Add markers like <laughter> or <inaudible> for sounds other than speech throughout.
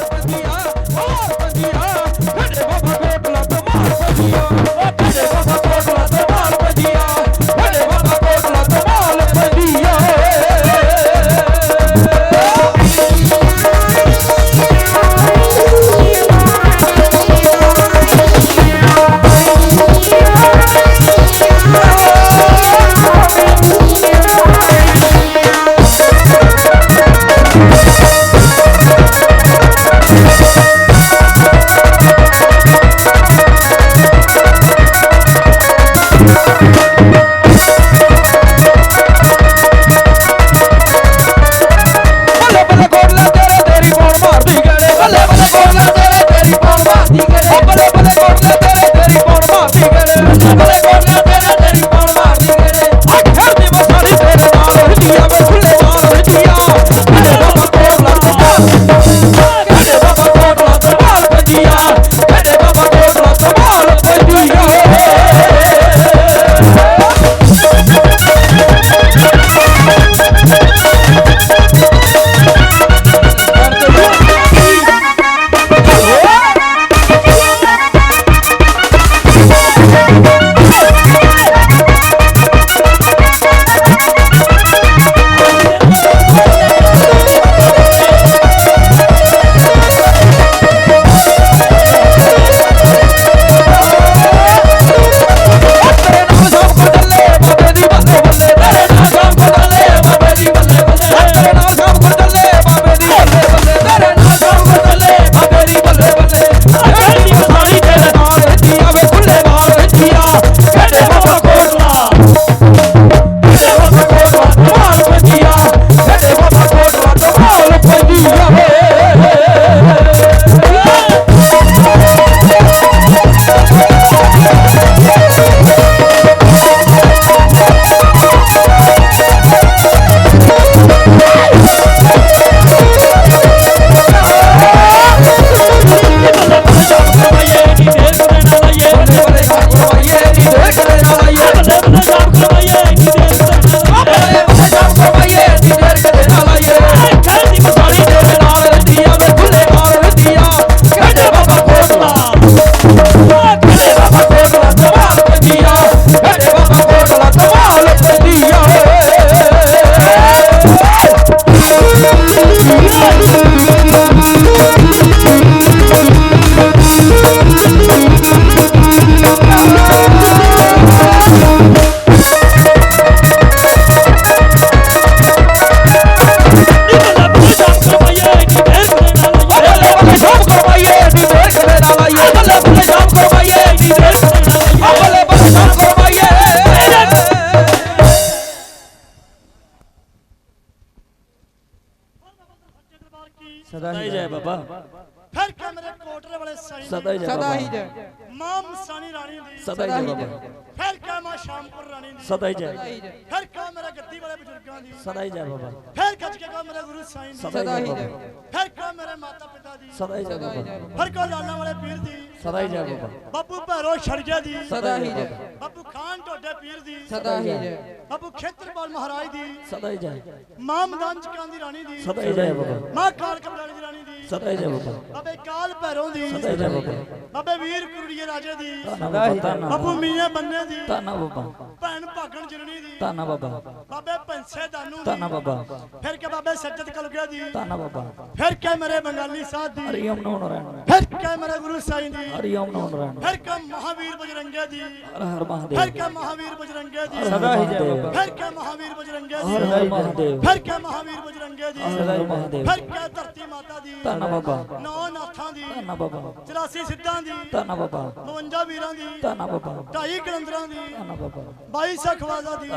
ਬੰਦੀਆ ਹਾਰ ਬੰਦੀਆ ਖੜੇ ਬਾਬਾ ਕੋਟਲਾ ਤੇ ਮਾਰ ਬੰਦੀਆ ਓ ਖੜੇ ਸਦਾ ਹੀ ਜੈ ਬਾਬਾ ਫਿਰ ਕੇ ਮਾਂ ਸ਼ਾਮਪੁਰ ਰਾਣੀ ਦੀ ਸਦਾ ਹੀ ਜੈ ਸਦਾ ਹੀ ਜੈ ਫਿਰ ਕੇ ਮੇਰੇ ਗੱਦੀ ਵਾਲੇ ਬਜ਼ੁਰਗਾਂ ਦੀ ਸਦਾ ਹੀ ਜੈ ਬਾਬਾ ਫਿਰ ਕੱਜ ਕੇ ਕੋ ਮੇਰੇ ਗੁਰੂ ਸਾਈਂ ਦੀ ਸਦਾ ਹੀ ਜੈ ਜੈ। ਬਾਬਾ ਫਿਰ ਕੇ ਮੇਰੇ ਮਾਤਾ ਪਿਤਾ ਦੀ ਸਦਾ ਹੀ ਜੈ ਬਾਬਾ ਫਿਰ ਕੋ ਲਾਲਾਂ ਵਾਲੇ ਪੀਰ ਦੀ ਸਦਾ ਹੀ ਜੈ ਬਾਬਾ ਬਾਪੂ ਭੈਰੋ ਛੜਜਾ ਦੀ ਸਦਾ ਹੀ ਜੈ ਬਾਪੂ ਖਾਨ ਢੋਡੇ ਪੀਰ ਦੀ ਸਦਾ ਹੀ ਜੈ ਬਾਪੂ ਖੇਤਰਪਾਲ ਮਹਾਰਾਜ ਦੀ ਸਦਾ ਹੀ ਜੈ ਮਾਂ ਮਦਾਨ ਚਕਾਂ ਦੀ ਰਾਣੀ ਦੀ ਸਦਾ ਹੀ ਜੈ ਬਾਬਾ ਮਾਂ ਕਾਲ ਕਬਲਾਣੀ ਦੀ ਰਾਣੀ ਦੀ ਸਦਾ ਹੀ ਜੈ ਬਾਬਾ। ਬਾਬੇ ਕਾਲ ਭੈਰੋ ਦੀ। ਸਦਾ ਹੀ ਜੈ ਬਾਬਾ। ਬਾਬੇ ਵੀਰ ਕੁਰੜੀਏ ਰਾਜੇ ਦੀ। ਸਦਾ ਹੀ ਬਾਪੂ ਮੀਆਂ ਬੰਨੇ ਦੀ। ਤਾਨਾ ਬਾਬਾ। ਭੈਣ ਭਾਗਣ ਜਨਨੀ ਦੀ। ਤਾਨਾ ਬਾਬਾ। ਬਾਬੇ ਪੰਛੇ ਦਾਨੂ ਤਾਨਾ ਦੀ ਬਾਬਾ। ਫਿਰ ਕੇ ਬਾਬੇ ਸੱਜਦ ਕਲਗਿਆ ਦੀ। ਤਾਨਾ ਬਾਬਾ। ਫਿਰ ਕੇ ਮੇਰੇ ਬੰਗਾਲੀ ਸਾਧ ਦੀ। ਹਰੀ ਓਮ ਨਮੋ ਨਾਰਾਇਣ। ਫਿਰ ਕੇ ਮੇਰੇ ਗੁਰੂ ਸਾਈਂ ਦੀ। ਹਰੀ ਓਮ ਨਮੋ ਨਾਰਾਇਣ। ਫਿਰ ਕੇ ਮਹਾਵੀਰ ਬਜਰੰਗੇ ਦੀ। ਹਰ ਹਰ ਫਿਰ ਮਹਾਦੇਵ ਕੇ ਮਹਾਵੀਰ ਬਜਰੰਗੇ ਦੀ। ਸਦਾ ਹੀ ਜੈ ਬਾਬਾ। ਫਿਰ ਕੇ ਮਹਾਵੀਰ ਬਜਰੰਗੇ ਹਰ ਦੀ। ਹਰ ਮਹਾਦੇਵ। ਫਿਰ ਕੇ ਮਹਾਵੀਰ ਬਜਰੰਗੇ ਦੀ। ਹਰ ਹਰ ਮਹਾਦੇਵ। ਫਿਰ ਕੇ ਧਰਤੀ ਮਾਤਾ ਦੀ। ਤਾਨਾ ਬਾਬਾ। ਨੌ ਨਾਥਾਂ ਦੀ ਤਾਨਾ ਬਾਬਾ। 84 ਸਿੱਧਾਂ ਦੀ ਤਾਨਾ ਬਾਬਾ। 52 ਵੀਰਾਂ ਦੀ ਤਾਨਾ ਬਾਬਾ। ਢਾਈ ਕਲੰਦਰਾਂ ਦੀ ਤਾਨਾ ਬਾਬਾ। 22 ਸਖਵਾਜ਼ਾ ਦੀ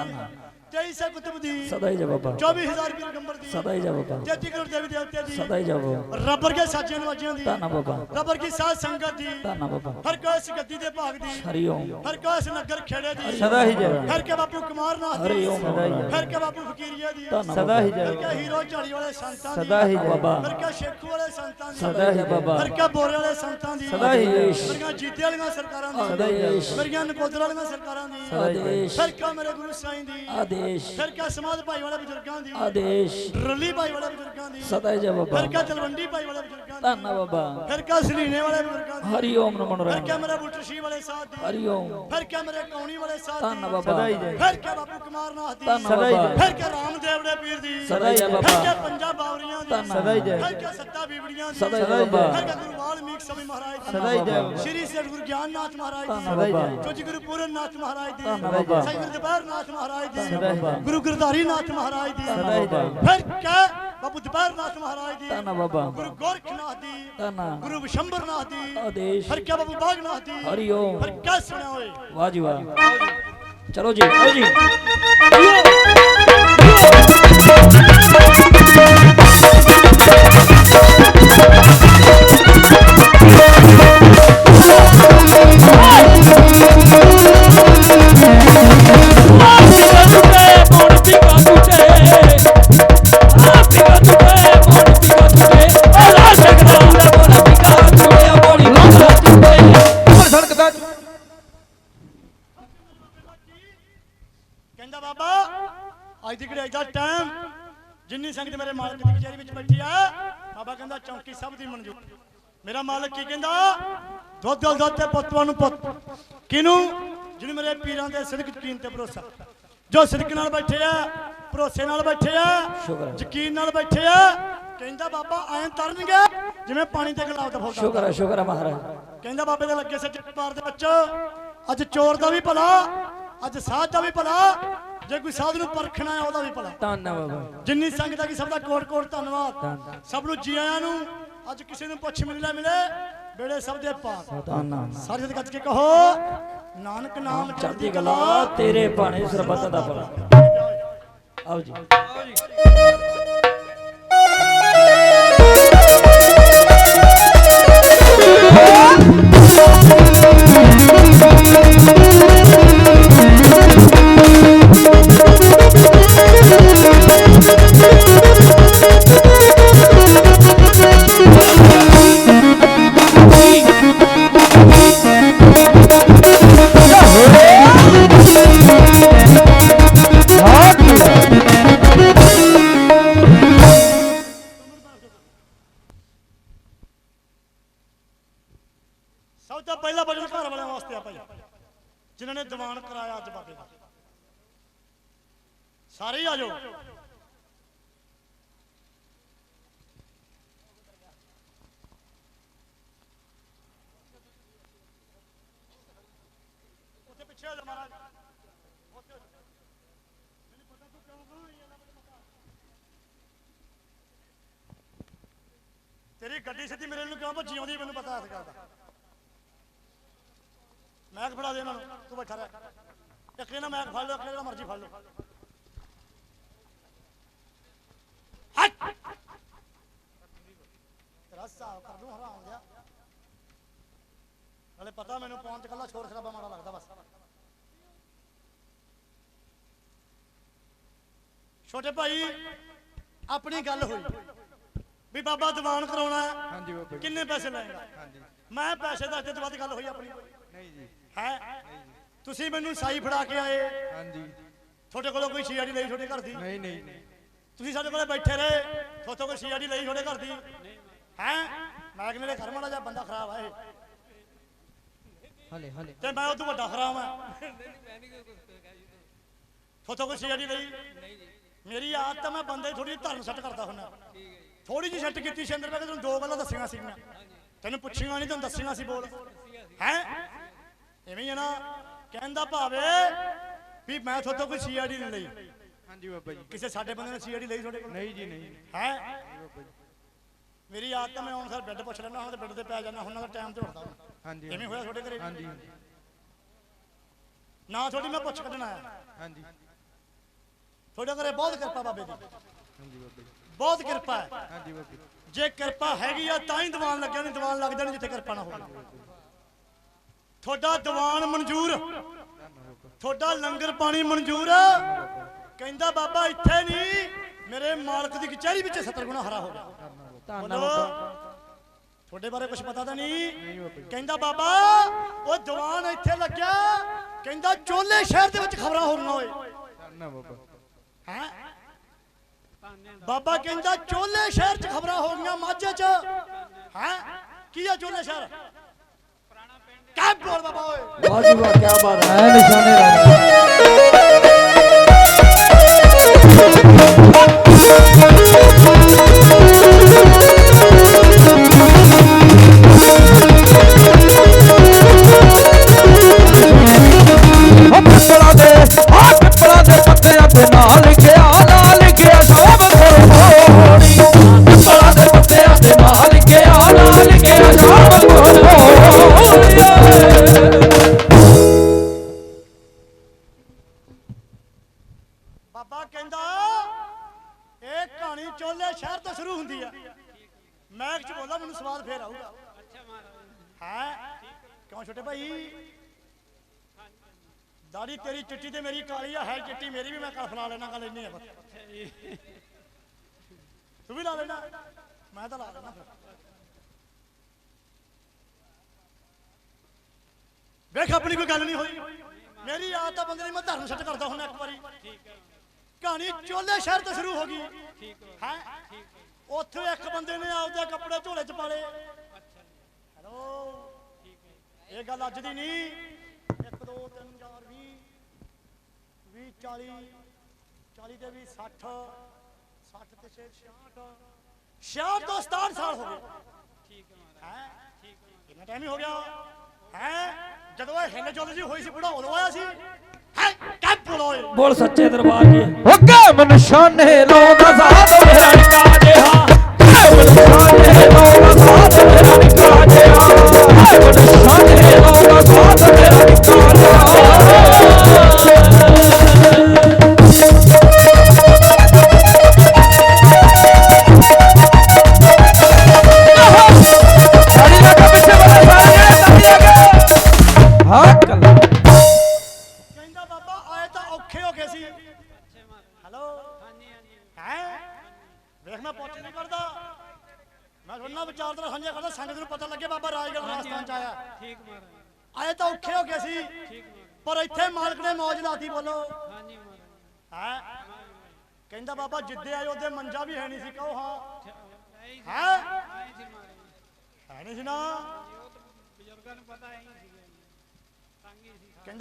23 ਸੇ ਕੁਤਬ ਦੀ ਸਦਾ ਹੀ ਜੈ ਬਾਬਾ 24000 ਰੁਪਏ ਗੰਬਰ ਦੀ ਸਦਾ ਹੀ ਜੈ ਬਾਬਾ 33 ਕਰੋੜ ਦੇਵੀ ਦੇਵਤੇ ਦੀ ਸਦਾ ਹੀ ਜੈ ਬਾਬਾ ਰੱਬਰ ਕੇ ਸਾਜੀਆਂ ਨਵਾਜੀਆਂ ਦੀ ਤਾਨਾ ਬਾਬਾ ਰੱਬਰ ਕੀ ਸਾਧ ਸੰਗਤ ਦੀ ਤਾਨਾ ਬਾਬਾ ਹਰ ਕੋਈ ਇਸ ਗੱਦੀ ਦੇ ਭਾਗ ਦੀ ਹਰੀ ਓਮ ਹਰ ਕੋਈ ਇਸ ਨਗਰ ਖੇੜੇ ਦੀ ਸਦਾ ਹੀ ਜੈ ਹਰ ਕੇ ਬਾਪੂ ਕੁਮਾਰ ਨਾਥ ਹਰੀ ਦੀ ਓਮ ਸਦਾ ਹੀ ਹਰ ਕੇ ਬਾਪੂ ਫਕੀਰੀਆ ਦੀ ਤਾਨਾ ਸਦਾ ਹੀ ਹਰ ਜੈ ਕੇ ਹੀਰੋ ਝਾੜੀ ਵਾਲੇ ਸੰਤਾਂ ਦੀ ਸਦਾ ਹੀ ਬਾਬਾ ਹਰ ਕੇ ਸ਼ੇਖੂ ਵਾਲੇ ਸੰਤਾਂ ਦੀ ਸਦਾ ਹੀ ਬਾਬਾ ਹਰ ਕੇ ਬੋਰੇ ਵਾਲੇ ਸੰਤਾਂ ਦੀ ਸਦਾ ਹੀ ਦੇਸ਼ ਮੇਰੀਆਂ ਜੀਤੇ ਵਾਲੀਆਂ ਸਰਕਾਰਾਂ ਸਦਾ ਦੀ ਹੀ ਦੇਸ਼ ਮੇਰੀਆਂ ਨਕੋਦਰ ਵਾਲੀਆਂ ਸਰਕਾਰਾਂ ਦੀ ਸਦਾ ਹੀ ਫਿਰ ਕੇ ਮੇਰੇ ਗੁਰੂ ਸਾਈਂ ਦੀ ਆਦੇਸ਼ ਆਦੇਸ਼। ਫਿਰ ਕਿਆ ਸਮਾਧ ਭਾਈ ਵਾਲੇ ਬਜ਼ੁਰਗਾਂ ਦੀ? ਆਦੇਸ਼। ਰੱਲੀ ਭਾਈ ਵਾਲੇ ਬਜ਼ੁਰਗਾਂ ਦੀ। ਸਦਾ ਜੈ ਬਾਬਾ। ਫਿਰ ਕਿਆ ਤਲਵੰਡੀ ਭਾਈ ਵਾਲੇ ਬਜ਼ੁਰਗਾਂ ਦੀ? ਧੰਨ ਬਾਬਾ। ਫਿਰ ਕਿਆ ਸਲੀਨੇ ਵਾਲੇ ਬਜ਼ੁਰਗਾਂ ਦੀ? ਹਰੀ ਓਮ ਨਮੋ ਫਿਰ ਕਿਆ ਨਾਰਾਇਣ ਮੇਰੇ ਬੁੱਟਰਸ਼ੀ ਵਾਲੇ ਸਾਥ ਦੀ? ਹਰੀ ਓਮ। ਫਿਰ ਕਿਆ ਮੇਰੇ ਕੌਣੀ ਵਾਲੇ ਸਾਥ ਧੰਨ ਦੀ ਬਾਬਾ। ਫਿਰ ਕਿਆ ਬਾਪੂ ਕੁਮਾਰ ਨਾਥ ਦੀ? ਧੰਨ ਬਾਬਾ। ਫਿਰ ਕਿਆ ਰਾਮਦੇਵ ਦੇ ਪੀਰ ਦੀ? ਸਦਾ ਜੈ ਬਾਬਾ। ਕਿਆ ਪੰਜਾਂ ਬਾਵਰੀਆਂ ਦੀ? ਧੰਨ ਸਦਾ ਜੈ। ਫਿਰ ਕਿਆ ਸੱਤਾ ਬੀਬੜੀਆਂ ਦੀ? ਸਦਾ ਜੈ ਬਾਬਾ। ਫਿਰ ਕਿਆ ਗੁਰੂ ਵਾਲਮੀਕ ਸਮੀ ਮਹਾਰਾਜ ਦੀ? ਸਦਾ ਜੈ ਬਾਬਾ। ਸ਼੍ਰੀ ਸ੍ਰੀ ਗੁਰੂ ਗਿਆਨ ਨਾਥ ਮਹਾਰਾਜ ਧੰਨ ਦੀ ਬਾਬਾ। ਜੋ ਜੀ ਗੁਰੂ ਪੂਰਨ ਨਾਥ ਮਹਾਰਾਜ ਦੀ। ਧੰਨ ਬਾਬਾ। ਸ੍ਰੀ ਗੁਰੂ ਦੁਪਹਿਰ ਨਾਥ ਮਹਾਰਾਜ ਦੀ। ਧੰਨ ਬਾਬਾ। ਗੁਰੂ ਗੁਰਧਾਰੀ ਨਾਥ ਮਹਾਰਾਜ ਦੀ। ਸਦਾ ਹੀ ਜੈ ਫਿਰ ਕਿਆ ਬਾਬੂ ਦੁਪਹਿਰ ਨਾਥ ਮਹਾਰਾਜ ਦੀ। ਧੰਨ ਬਾਬਾ। ਗੁਰੂ ਗੋਰਖਨਾਥ ਦੀ। ਧੰਨ ਗੁਰੂ ਵਿਸ਼ੰਬਰ ਨਾਥ ਦੀ। ਆਦੇਸ਼। ਫਿਰ ਕਿਆ ਬਾਬੂ ਬਾਗਨਾਥ ਦੀ। ਹਰੀ ਓਮ। ਫਿਰ ਕਿਆ ਸੁਣਿਆ ਓਏ। ਵਾਹ ਜੀ ਵਾਹ। ਚਲੋ ਜੀ। ਆਓ ਜੀ। ਕਹਿੰਦਾ ਬਾਬਾ, ਅੱਜ ਦੀ ਘੜੀ ਦਾ ਟਾਈਮ ਜਿੰਨੀ ਸੰਗਤ ਮੇਰੇ ਮਾਲਕ ਦੀ ਕਚਹਿਰੀ ਵਿੱਚ ਬੈਠੀ ਆ, ਬਾਬਾ ਕਹਿੰਦਾ ਚੌਂਕੀ ਸਭ ਦੀ ਮਨਜ਼ੂਰ। ਮੇਰਾ ਮਾਲਕ ਕੀ ਕਹਿੰਦਾ? ਦੁੱਧ ਦੁੱਧ ਤੇ ਪੁੱਤਵਾਂ ਨੂੰ ਪੁੱਤ। ਕਿਨੂੰ ਜਿਹਨੂੰ ਮੇਰੇ ਪੀਰਾਂ ਦੇ ਸਿਦਕ ਯਕੀਨ ਤੇ ਭਰੋਸਾ। ਜੋ ਸਿਦਕ ਨਾਲ ਬੈਠੇ ਆ, ਭਰੋਸੇ ਨਾਲ ਬੈਠੇ ਆ, ਯਕੀਨ ਨਾਲ ਬੈਠੇ ਆ ਕਹਿੰਦਾ ਬਾਬਾ ਐਂ ਤਰਨਗੇ ਜਿਵੇਂ ਪਾਣੀ ਤੇ ਗੁਲਾਬ ਦਾ ਫੁੱਲ। ਸ਼ੁਕਰ ਹੈ ਸ਼ੁਕਰ ਹੈ ਮਹਾਰਾਜ। ਕਹਿੰਦਾ ਬਾਬੇ ਦੇ ਲੱਗੇ ਸੱਚੇ ਦਰਬਾਰ ਦੇ ਵਿੱਚ ਅੱਜ ਚੋਰ ਦਾ ਵੀ ਭਲਾ ਅੱਜ ਸਾਧ ਦਾ ਵੀ ਭਲਾ ਜੇ ਕੋਈ ਸਾਧ ਨੂੰ ਪਰਖਣਾ ਹੈ ਉਹਦਾ ਵੀ ਭਲਾ। ਧੰਨ ਬਾਬਾ। ਜਿੰਨੀ ਸੰਗਤ ਆ ਕਿ ਸਭ ਦਾ ਕੋਟ ਕੋਟ ਧੰਨਵਾਦ। ਧੰਨ ਸਭ ਨੂੰ ਜੀ ਆਇਆਂ ਨੂੰ ਅੱਜ ਕਿਸੇ ਨੂੰ ਪੁੱਛ ਮਿਲਣਾ ਮਿਲੇ ਬੇੜੇ ਸਭ ਦੇ ਪਾਰ। ਧੰਨ ਸਾਰੇ ਗੱਜ ਕੇ ਕਹੋ ਨਾਨਕ ਨਾਮ ਚੜ੍ਹਦੀ ਕਲਾ। ਤੇਰੇ ਭਾਣੇ ਸਰਬੱਤ ਦਾ ਭਲਾ। ਆਓ ਜੀ। ਸਭ ਬੈਠਾ ਰਹਿ। ਇੱਕ ਇਹਨਾਂ ਮੈਕ ਫੜ ਲਓ ਇੱਕ ਜਿਹੜਾ ਮਰਜ਼ੀ ਫੜ ਲਓ। ਹਟ! ਤੇਰਾ ਹਿਸਾਬ ਕਰ ਦੂੰ ਹਰਾਮ ਗਿਆ ਨਾਲੇ ਪਤਾ ਮੈਨੂੰ ਪਹੁੰਚ ਚ ਕੱਲਾ ਸ਼ੋਰ ਸ਼ਰਾਬਾ ਮਾੜਾ ਲੱਗਦਾ ਬਸ। ਛੋਟੇ ਭਾਈ ਆਪਣੀ ਗੱਲ ਹੋਈ। ਵੀ ਬਾਬਾ ਦੀਵਾਨ ਕਰਾਉਣਾ ਹਾਂਜੀ ਬਾਬਾ ਕਿੰਨੇ ਪੈਸੇ ਲੈਂਗਾ ਹਾਂਜੀ। ਮੈਂ ਪੈਸੇ ਦਾ ਤੇ ਵੱਧ ਗੱਲ ਹੋਈ ਆਪਣੀ। ਨਹੀਂ ਜੀ। ਹੈ? ਤੁਸੀਂ ਮੈਨੂੰ ਸਾਈ ਫੜਾ ਕੇ ਆਏ। ਹਾਂਜੀ। ਤੁਹਾਡੇ ਕੋਲੋਂ ਕੋਈ ਸੀਆੜੀ ਲਈ ਤੁਹਾਡੇ ਘਰ ਦੀ? ਨਹੀਂ ਨਹੀਂ ਨਹੀਂ। ਤੁਸੀਂ ਸਾਡੇ ਕੋਲੇ ਬੈਠੇ ਰਹੇ ਤੁਹਾਡੇ ਕੋਈ ਸੀਆੜੀ ਲਈ ਤੁਹਾਡੇ ਘਰ ਦੀ। ਹੈ? ਮੈਂ ਕਿ ਮੇਰੇ ਘਰ ਮਾੜਾ ਜਿਹਾ ਬੰਦਾ ਖਰਾਬ ਆ ਇਹ? ਹਲੇ ਹਲੇ। ਤੇ ਮੈਂ ਉਹ ਤੋਂ ਵੱਡਾ ਖਰਾਬ ਆ। ਤੁਹਾਡੇ ਕੋਈ ਸੀਆੜੀ ਲਈ ਮੇਰੀ ਆਦਤ ਮੈਂ ਬੰਦੇ ਥੋੜੀ ਧਰਨ ਸੱਟ ਕਰਦਾ ਹੁੰਦਾ। ਥੋੜੀ ਜਿਹੀ ਸੱਟ ਕੀਤੀ ਸੀ ਅੰਦਰ ਮੈਂ ਤੈਨੂੰ ਦੋ ਗੱਲਾਂ ਦੱਸੀਆਂ ਸੀਗੀਆਂ ਤੈਨੂੰ ਪੁੱਛੀਆਂ ਨਹੀਂ ਤੈਨੂੰ ਦੱਸੀਆਂ ਸੀ ਬੋਲ। ਹੈ? ਐਵੇਂ ਹੀ ਨਾ। ਕਹਿੰਦਾ ਭਾਵੇ ਵੀ ਮੈਂ ਤੁਹਾਡੇ ਕੋਈ ਸੀਆੜੀ ਨਹੀਂ ਲਈ। ਹਾਂਜੀ ਬਾਬਾ ਜੀ। ਕਿਸੇ ਸਾਡੇ ਬੰਦੇ ਨੇ ਸੀਆੜੀ ਲਈ ਤੁਹਾਡੇ ਕੋਲ? ਨਹੀਂ ਜੀ ਨਹੀਂ ਹੈ? ਬਾਬਾ ਜੀ। ਮੇਰੀ ਆਦਤ ਮੈਂ ਹੁਣ ਸਰ ਬੈੱਡ ਪੁੱਛ ਲੈਣਾ ਹੁਣ ਤੇ ਬੈੱਡ ਤੇ ਪੈ ਜਾਣਾ ਹੁਣ ਦਾ ਟਾਈਮ ਤੇ ਉੱਠਦਾ ਹਾਂਜੀ ਐਵੇਂ ਹੋਇਆ ਤੁਹਾਡੇ ਘਰੇ? ਹਾਂਜੀ ਨਾ ਤੁਹਾਡੀ ਮੈਂ ਪੁੱਛ ਕੱਢਣਾ ਆਇਆ ਹਾਂਜੀ। ਤੁਹਾਡੇ ਘਰੇ ਬਹੁਤ ਕਿਰਪਾ ਬਾਬੇ ਦੀ। ਹਾਂਜੀ ਬਾਬਾ ਜੀ। ਬਹੁਤ ਕਿਰਪਾ ਹੈ। ਹਾਂਜੀ ਬਾਬਾ ਜੀ ਕਿਰਪਾ ਹੈਗੀ ਆ ਤਾਂ ਹੀ ਦੀਵਾਨ ਲੱਗਿਆ ਨਹੀਂ ਦੀਵਾਨ ਲੱਗ ਜਾਣੀ ਜਿੱਥੇ ਕਿਰਪਾ ਨਾ ਹੋਵੇ। ਤੁਹਾਡਾ ਦੀਵਾਨ ਮਨਜ਼ੂਰ। ਤੁਹਾਡਾ ਲੰਗਰ ਪਾਣੀ ਮਨਜ਼ੂਰ। ਕਹਿੰਦਾ ਬਾਬਾ ਇੱਥੇ ਨਹੀਂ। ਮੇਰੇ ਮਾਲਕ ਦੀ ਕਚਹਿਰੀ ਵਿੱਚ 70 ਗੁਣਾ ਹਰਾ ਹੋ ਗਿਆ। ਤੁਹਾਡੇ ਬਾਰੇ ਕੁਝ ਪਤਾ ਤਾਂ ਨਹੀਂ। ਕਹਿੰਦਾ ਬਾਬਾ ਉਹ ਦੀਵਾਨ ਇੱਥੇ ਲੱਗਿਆ। ਕਹਿੰਦਾ ਚੋਲੇ ਸ਼ਹਿਰ ਦੇ ਵਿੱਚ ਖਬਰਾਂ ਹੋ ਰਹੀਆਂ ਓਏ। ਹੈ? ਬਾਬਾ ਕਹਿੰਦਾ ਚੋਲੇ ਸ਼ਹਿਰ ਚ ਖਬਰਾਂ ਹੋ ਗਈਆਂ ਮਾਝੇ ਚ। ਹੈ? ਕੀ ਆ ਚੋਲੇ ਸ਼ਹਿਰ? ਬੋਲ ਬਾਬਾ ਓਏ ਵਾਹ ਜੀ ਵਾਹ ਕੀ ਬਾਤ ਹੈ ਐ ਨਿਸ਼ਾਨੇ ਲਾ ਪਿੱਪਲਾਂ ਦੇ ਆ ਪਿੱਪਲਾਂ ਦੇ ਪੱਤਿਆਂ ਤੇ ਨਾਂ ਲਿਖਿਆ ਬਾਬਾ ਕਹਿੰਦਾ ਇਹ ਕਹਾਣੀ ਚੋਲੇ ਸ਼ਹਿਰ ਤੋਂ ਸ਼ੁਰੂ ਹੁੰਦੀ ਆ। ਮੈਂ ਚ ਬੋਲਦਾ ਮੈਨੂੰ ਸਵਾਦ ਫੇਰ ਆਊਗਾ। ਹੈ? ਕਿਉਂ ਛੋਟੇ ਭਾਈ? ਦਾੜੀ ਤੇਰੀ ਚਿੱਟੀ ਤੇ ਮੇਰੀ ਕਾਲੀ ਆ ਹੈ ਚਿੱਟੀ ਮੇਰੀ ਵੀ ਮੈਂ ਕਲਫ ਲਾ ਲੈਣਾ ਗੱਲ ਇੰਨੀ ਆ। ਬਸ ਤੂੰ ਵੀ ਲਾ ਲੈਣਾ। ਮੈਂ ਤਾਂ ਲਾ ਲੈਣਾ ਫਿਰ। ਵੇਖ, ਆਪਣੀ ਕੋਈ ਗੱਲ ਨਹੀਂ ਹੋਈ। ਮੇਰੀ ਆਦਤ ਆ ਬੰਦੇ ਦੀ, ਮੈਂ ਧਰਮ ਛੱਟ ਕਰਦਾ ਹੁਣ ਇੱਕ ਵਾਰੀ। ਕਹਾਣੀ ਚੋਲੇ ਸ਼ਹਿਰ ਤੋਂ ਸ਼ੁਰੂ ਹੋ ਗਈ। ਹੈ? ਉੱਥੇ ਇੱਕ ਬੰਦੇ ਨੇ ਆਪਦੇ ਕੱਪੜੇ ਝੋਲੇ ਚ ਪਾ ਲਏ। ਹੈਲੋ? ਇਹ ਗੱਲ ਅੱਜ ਦੀ ਨਹੀਂ। 1 2 3 4 20 20 40 40 ਤੇ ਵੀ 60 60 ਤੇ 66 66 ਤੋਂ 67 ਸਾਲ ਹੋ ਗਏ। ਠੀਕ ਹੈ? ਕਿੰਨਾ ਟਾਈਮ ਹੀ ਹੋ ਗਿਆ? ਹੈ? ਜਦੋਂ ਇਹ ਹਿੱਲ ਜੁਲ ਜੀ ਹੋਈ ਸੀ ਬੁੜਾ ਉਦੋਂ ਆਇਆ ਸੀ। ਹੈ? ਕੈ ਬੁੜੋਏ ਬੋਲ ਸੱਚੇ ਦਰਬਾਰ ਕੀ ਉਹ ਕਾਮ ਨਿਸ਼ਾਨੇ ਲਾਉਂਦਾ ਸਾਧ ਮੇਰਾ ਨਿਕਾ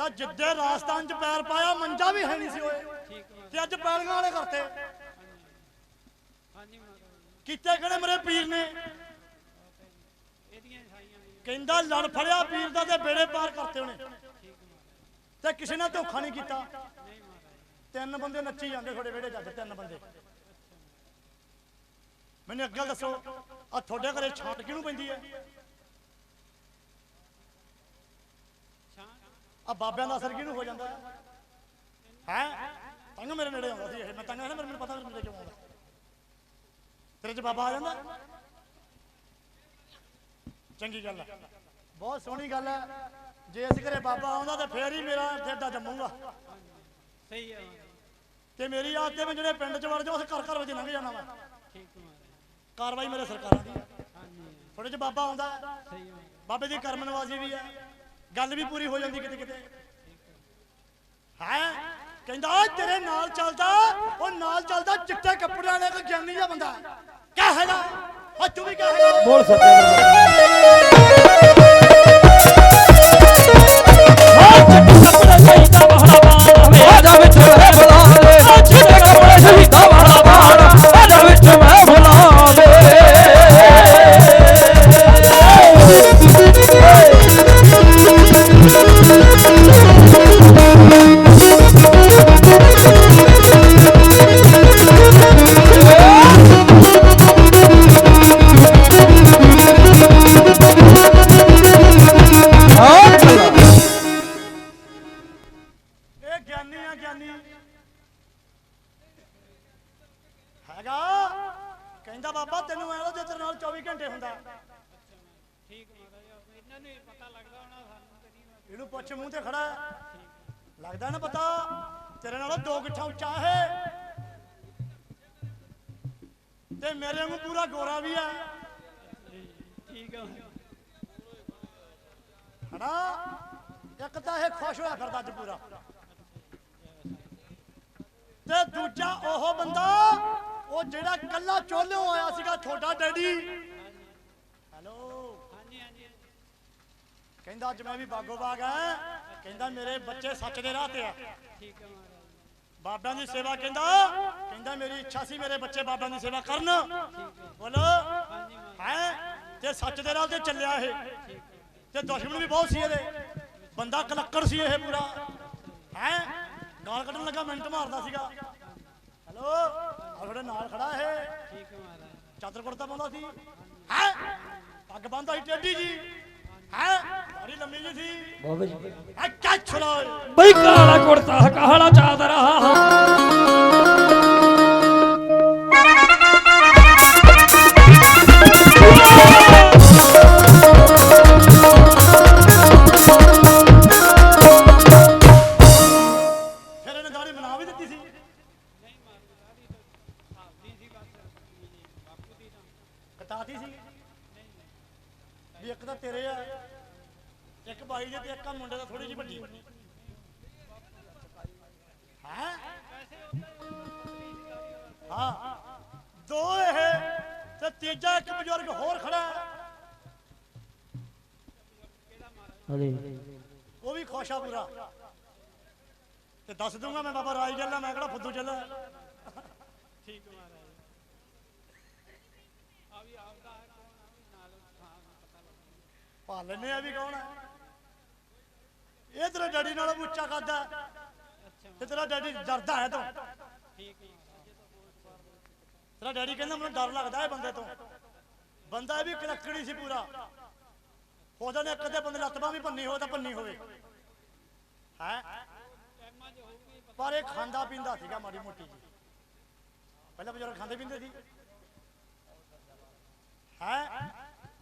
ਕਹਿੰਦਾ, ਜਿੱਦੇ ਰਾਜਸਥਾਨ ਚ ਪੈਰ ਪਾਇਆ ਮੰਜਾ ਵੀ ਹੈ ਨਹੀਂ ਸੀ ਓਏ। ਤੇ ਅੱਜ ਪੈਲੀਆਂ ਵਾਲੇ ਕਰਤੇ। ਕੀਤੇ ਕਿਹੜੇ ਮੇਰੇ ਪੀਰ ਨੇ? ਕਹਿੰਦਾ, ਲੜ ਫੜਿਆ ਪੀਰ ਦਾ ਤੇ ਬੇੜੇ ਪਾਰ ਕਰਤੇ ਉਹਨੇ। ਤੇ ਕਿਸੇ ਨੇ ਧੋਖਾ ਨਹੀਂ ਕੀਤਾ। ਤਿੰਨ ਬੰਦੇ ਨੱਚੀ ਜਾਂਦੇ ਤੁਹਾਡੇ ਵਿਹੜੇ ਚ ਤਿੰਨ ਬੰਦੇ। ਮੈਨੂੰ ਅੱਗੇ ਦੱਸੋ ਆ ਤੁਹਾਡੇ ਘਰੇ ਛਾਟ ਕਿਹਨੂੰ ਪੈਂਦੀ ਹੈ? ਆ ਬਾਬਿਆਂ ਦਾ ਅਸਰ ਕਿਹਨੂੰ ਹੋ ਜਾਂਦਾ ਹੈ ਹੈ? ਤੰਗ ਮੇਰੇ ਨੇੜੇ ਆਉਂਦਾ ਸੀ ਇਹ ਮੈਂ ਤੰਗ ਨਾ ਮੈਨੂੰ ਪਤਾ ਮੇਰੇ ਨੇੜੇ ਕਿਉਂ ਆਉਂਦਾ। ਤੇਰੇ ਚ ਬਾਬਾ ਆ ਜਾਂਦਾ? ਚੰਗੀ ਗੱਲ ਹੈ ਬਹੁਤ ਸੋਹਣੀ ਗੱਲ ਹੈ ਜੇ ਇਸ ਘਰੇ ਬਾਬਾ ਆਉਂਦਾ ਤਾਂ ਫੇਰ ਹੀ ਮੇਰਾ ਇੱਥੇ ਦਾ ਜੰਮੂਗਾ। ਸਹੀ ਹੈ ਤੇ ਮੇਰੀ ਆਦਤ ਤੇ ਮੈਂ ਜਿਹੜੇ ਪਿੰਡ ਚ ਵੜ ਜਾ ਉਸ ਘਰ ਘਰ ਵਿੱਚ ਲੰਘ ਜਾਣਾ ਵਾ ਕਾਰਵਾਈ ਮੇਰੇ ਸਰਕਾਰਾਂ ਦੀ ਹੈ। ਥੋੜੇ ਚ ਬਾਬਾ ਆਉਂਦਾ। ਹੈ। ਬਾਬੇ ਦੀ ਕਰਮ ਨਵਾਜ਼ੀ ਵੀ ਹੈ ਗੱਲ ਵੀ ਪੂਰੀ ਹੋ ਜਾਂਦੀ ਕਿਤੇ ਕਿਤੇ। ਹੈ? ਕਹਿੰਦਾ "ਓਏ ਤੇਰੇ ਨਾਲ ਚੱਲਦਾ ਉਹ ਨਾਲ ਚੱਲਦਾ ਚਿੱਟੇ ਕੱਪੜੇ ਵਾਲੇ ਕੋ ਗਿਆਨੀ ਜਿਹਾ ਬੰਦਾ ਕਹਿ ਹੈਗਾ ਉਹ ਤੂੰ ਵੀ ਕਹਿ ਹੈਗਾ। ਬੋਲ ਕੱਪੜੇ ਬੁਲਾਵੇ ਬਾਬਾ ਤੈਨੂੰ ਐ ਲੋ ਜੇ ਤੇਰੇ ਨਾਲ 24 ਘੰਟੇ ਹੁੰਦਾ। ਠੀਕ ਮਹਾਰਾਜ ਇਹਨਾਂ ਨੂੰ ਪਤਾ ਲੱਗਦਾ ਹੋਣਾ ਸਾਨੂੰ ਤੇ ਨਹੀਂ ਇਹਨੂੰ ਪੁੱਛ ਮੂੰਹ ਤੇ ਖੜਾ। ਲੱਗਦਾ ਨਾ ਪਤਾ, ਤੇਰੇ ਨਾਲੋਂ ਦੋ ਗਿੱਠਾ ਉੱਚਾ ਹੈ ਤੇ ਮੇਰੇ ਵਾਂਗੂ ਪੂਰਾ ਗੋਰਾ ਵੀ ਹੈ ਠੀਕ ਹੈ ਹਨਾ? ਇੱਕ ਤਾਂ ਇਹ ਖੁਸ਼ ਹੋਇਆ ਫਿਰਦਾ ਅੱਜ ਪੂਰਾ। ਤੇ ਦੂਜਾ ਉਹ ਬੰਦਾ ਉਹ ਜਿਹੜਾ ਕੱਲਾ ਚੋਲਿਓ ਆਇਆ ਸੀਗਾ ਤੁਹਾਡਾ ਡੈਡੀ। ਹੈਲੋ। ਹਾਂਜੀ ਹਾਂਜੀ ਕਹਿੰਦਾ ਅੱਜ ਮੈਂ ਵੀ ਬਾਗੋ ਬਾਗ ਆ। ਕਹਿੰਦਾ ਮੇਰੇ ਬੱਚੇ ਸੱਚ ਦੇ ਰਾਹ ਤੇ ਆ। ਠੀਕ ਹੈ ਬਾਬਿਆਂ ਦੀ ਸੇਵਾ ਕਹਿੰਦਾ। ਕਹਿੰਦਾ ਮੇਰੀ ਇੱਛਾ ਸੀ ਮੇਰੇ ਬੱਚੇ ਬਾਬਿਆਂ ਦੀ ਸੇਵਾ ਕਰਨ। ਬੋਲੋ। ਹੈ? ਤੇ ਸੱਚ ਦੇ ਰਾਹ ਤੇ ਚੱਲਿਆ ਇਹ। ਤੇ ਦੁਸ਼ਮਣ ਵੀ ਬਹੁਤ ਸੀ ਇਹਦੇ। ਬੰਦਾ ਕਲੱਕੜ ਸੀ ਇਹ ਪੂਰਾ। ਹੈ? ਗਾਲ ਕੱਢਣ ਲੱਗਾ, ਮਿੰਟ ਮਾਰਦਾ ਸੀਗਾ। ਹੈਲੋ। ਆ ਤੁਹਾਡੇ ਨਾਲ ਖੜਾ ਇਹ। ਠੀਕ ਹੈ ਮਹਾਰਾਜ ਚਾਦਰ ਕੁੜਤਾ ਪਾਉਂਦਾ ਸੀ। ਹੈ? ਪੱਗ ਬੰਨਦਾ ਸੀ ਟੇਢੀ ਜੀ। ਹੈ? ਸਾਰੀ ਲੰਮੀ ਜੀ ਸੀ। ਬਾਬਾ ਜੀ। ਹੈ ਕੱਛ ਓਏ ਬਈ ਕਾਲਾ ਕੁੜਤਾ ਕਾਲਾ ਚਾਦਰਾ। ਫਿਰ <laughs> ਹਲੇ ਉਹ ਵੀ ਖੁਸ਼ ਆ ਪੂਰਾ। ਤੇ ਦੱਸ ਦੂੰਗਾ ਮੈਂ ਬਾਬਾ ਰਾਜ ਜੱਲਾ ਮੈਂ ਕਿਹੜਾ ਫੁੱਦੂ ਚੱਲਾ ਠੀਕ ਹੈ ਮਹਾਰਾਜ। ਆ ਵੀ ਆਪਦਾ ਹੈ ਕੌਣ ਆ? ਵੀ ਨਾਲ ਥਾਂ ਪਤਾ ਲੱਗਦਾ ਪਾ ਲੈਨੇ ਆ ਵੀ ਕੌਣ ਹੈ ਇਹ ਤੇਰੇ ਡੈਡੀ ਨਾਲੋਂ ਉੱਚਾ ਕਰਦਾ ਤੇ ਤੇਰਾ ਡੈਡੀ ਡਰਦਾ ਹੈ ਤੂੰ। ਠੀਕ ਹੈ ਤੇਰਾ ਡੈਡੀ ਕਹਿੰਦਾ ਮੈਨੂੰ ਡਰ ਲੱਗਦਾ ਇਹ ਬੰਦੇ ਤੋਂ। ਬੰਦਾ ਇਹ ਵੀ ਕਲੱਕੜੀ ਸੀ ਪੂਰਾ। ਉਹਦੇ ਨੇ ਕਦੇ ਬੰਦੇ ਲੱਤ ਬਾਂਹ ਵੀ ਭੰਨੀ ਹੋਵੇ ਤਾਂ ਭੰਨੀ ਹੋਵੇ। ਹੈ? ਪਰ ਇਹ ਖਾਂਦਾ ਪੀਂਦਾ ਸੀਗਾ ਮਾੜੀ ਮੋਟੀ ਜੀ। ਪਹਿਲਾਂ ਬਜ਼ੁਰਗ ਖਾਂਦੇ ਪੀਂਦੇ ਸੀ। ਹੈ?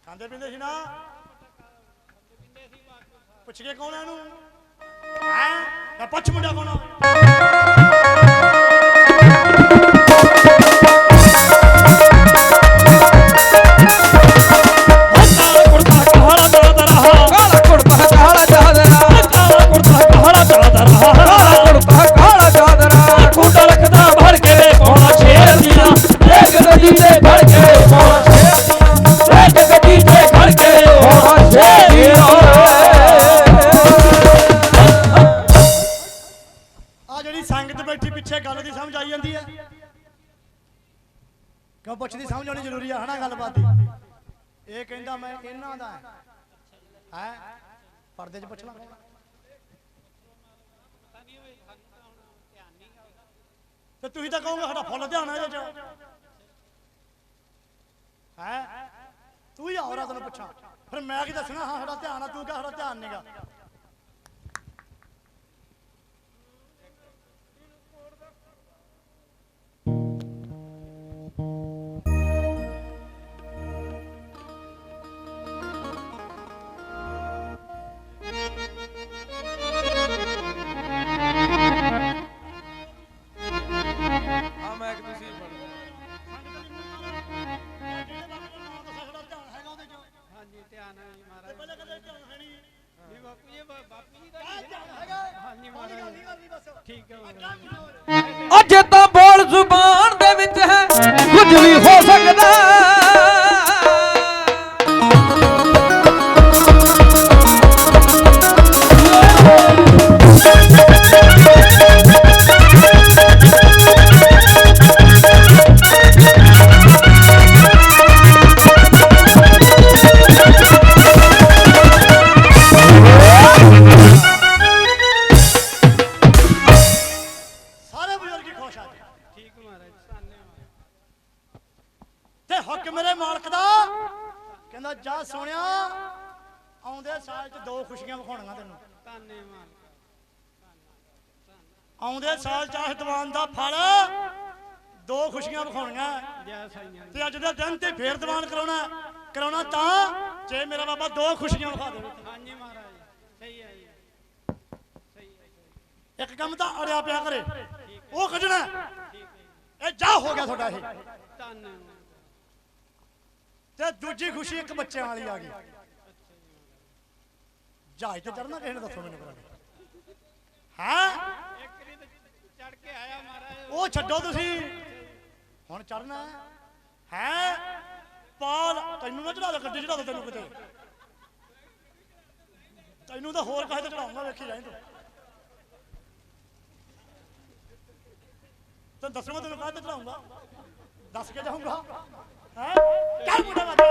ਖਾਂਦੇ ਪੀਂਦੇ ਸੀ ਨਾ? ਪੁੱਛ ਕੇ ਕੌਣ ਹੈ ਇਹਨੂੰ? ਹੈ? ਤਾਂ ਪੁੱਛ ਮੁੰਡਾ ਕੌਣ ਆ? ਹਾਂ ਸਾਡਾ ਧਿਆਨ ਆ ਤੂੰ ਕਹ ਸਾਡਾ ਧਿਆਨ ਨਹੀਂਗਾ ਵਿਖਾਉਣੀਆਂ ਤੈਨੂੰ। ਆਉਂਦੇ ਸਾਲ ਚਾਹੇ ਦੀਵਾਨ ਦਾ ਫਲ ਦੋ ਖੁਸ਼ੀਆਂ ਵਿਖਾਉਣੀਆਂ। ਤੇ ਅੱਜ ਦੇ ਦਿਨ ਤੇ ਫੇਰ ਦੀਵਾਨ ਕਰਾਉਣਾ ਕਰਾਉਣਾ ਤਾਂ ਜੇ ਮੇਰਾ ਬਾਬਾ ਦੋ ਖੁਸ਼ੀਆਂ ਵਿਖਾ ਦੇਵੇ। ਹਾਂਜੀ ਮਹਾਰਾਜ ਸਹੀ ਹੈ ਜੀ। ਸਹੀ ਹੈ ਸਹੀ ਇੱਕ ਕੰਮ ਤਾਂ ਅੜਿਆ ਪਿਆ ਕਰੇ ਉਹ ਕੱਢਣਾ। ਇਹ ਜਾ ਹੋ ਗਿਆ ਤੁਹਾਡਾ ਇਹ। ਤੇ ਦੂਜੀ ਖੁਸ਼ੀ ਇੱਕ ਬੱਚਿਆਂ ਵਾਲੀ ਆ ਗਈ। ਜਹਾਜ਼ ਤੇ ਚੜਨਾ ਕਿਸੇ ਨੇ ਦੱਸੋ ਮੈਨੂੰ ਕਰਾ ਹਾਂ? ਇੱਕ ਰੀ ਚੜ ਕੇ ਆਇਆ ਮਹਾਰਾਜ ਉਹ ਛੱਡੋ ਤੁਸੀਂ। ਹੁਣ ਚੜਨਾ ਹੈ। ਪਾਲ, ਤੈਨੂੰ ਨਾ ਚੜਾ ਦੇ, ਗੱਡੀ ਚੜਾ ਦੇ ਤੈਨੂੰ ਕਿਤੇ। ਤੈਨੂੰ ਤਾਂ ਹੋਰ ਕਾਹੇ ਤੇ ਚੜਾਉਂਗਾ ਵੇਖੀ ਜਾਈਂ ਤੂੰ ਤਾਂ ਦੱਸੋ ਤੈਨੂੰ ਕਾਹੇ ਚੜਾਉਂਗਾ ਦੱਸ ਕੇ ਜਾਊਂਗਾ। ਹੈ? ਚੱਲ ਮੁੰਡਾ ਵੱਜ